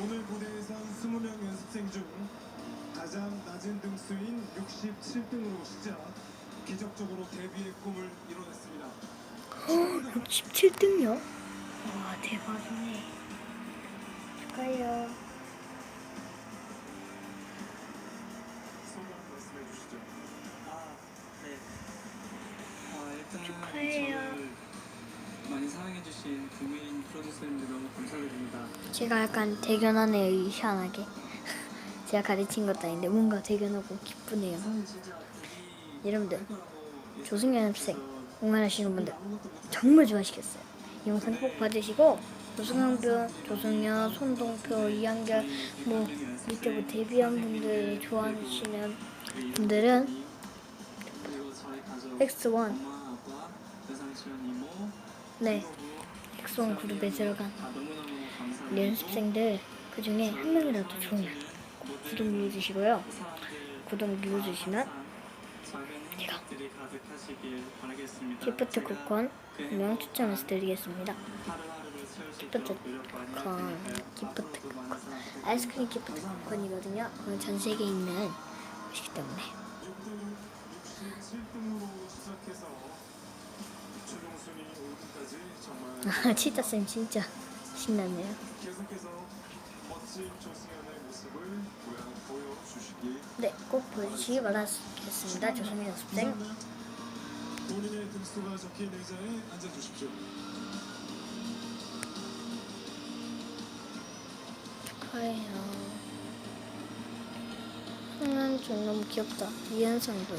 오늘 무대에 선 20명 연습생 중 가장 낮은 등수인 67등으로 시작 기적적으로 데뷔의 꿈을 이뤄냈습니다. 17등이요? 와 대박이네. 축하해요. 많이 사랑해주신 구민 프로듀서님들 너무 감사드립니다. 제가 약간 대견하네요 희한하게. 제가 가르친 것도 아닌데 뭔가 대견하고 기쁘네요. 여러분들 조승현 연습생 응원하시는 분들 정말 좋아하시겠어요. 이 영상 꼭 봐주시고 조승현표, 조승현, 손동표, 이한결 뭐 밑에 뭐 데뷔한 분들 좋아하시는 분들은 그리고 저희 가족 X1 네 X1 그룹에 들어간 연습생들 그 중에 한 명이라도 좋으면 구독 눌러주시고요. 구독 눌러주시면 제가. 기프트 쿠폰 그 분명 추첨해서 드리겠습니다. 기프트 쿠폰. 기프트 부탁드립니다. 아이스크림 기프트 쿠폰이거든요. 전 세계에 있는 것이기 때문에 67등으로 시작해서 최종 순위 5등까지 정말 치타 쌤 진짜 신났네요. 네, 꼭 보여주시기 바라겠습니다. 조선민 연습생. 본인의 등수가 적힌 의자에 앉아 주십시오. 축하해요. 성난좀 너무 귀엽다. 이현상도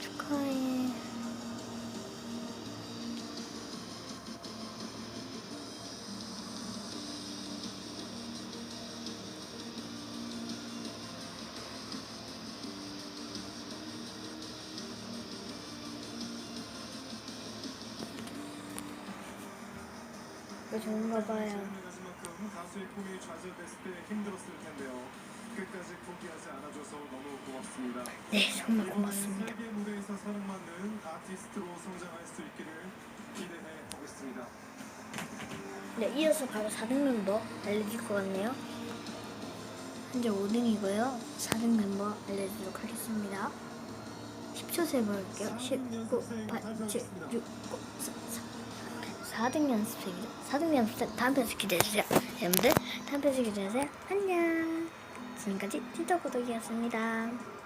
축하해. 왜 좋은가 봐요. 가수의 꿈이 좌절됐을 때 힘들었을 텐데요. 끝까지 포기하지 않아줘서 너무 고맙습니다. 네, 정말 고맙습니다. 세계 무대에서 사랑받는 아티스트로 성장할 수 있기를 기대해 보겠습니다. 네, 이어서 바로 4등 멤버 알려줄 것 같네요. 현재 5등이고요. 4등 멤버 알려드리도록 하겠습니다. 10초 세볼게요. 10, 9, 8, 7, 6, 5, 4, 4. 4등 연습생이죠. 4등 연습생 다음 편에서 기대해주세요. 여러분들 다음 편에서 기대해주세요. 안녕. 지금까지 찐터 구독이었습니다.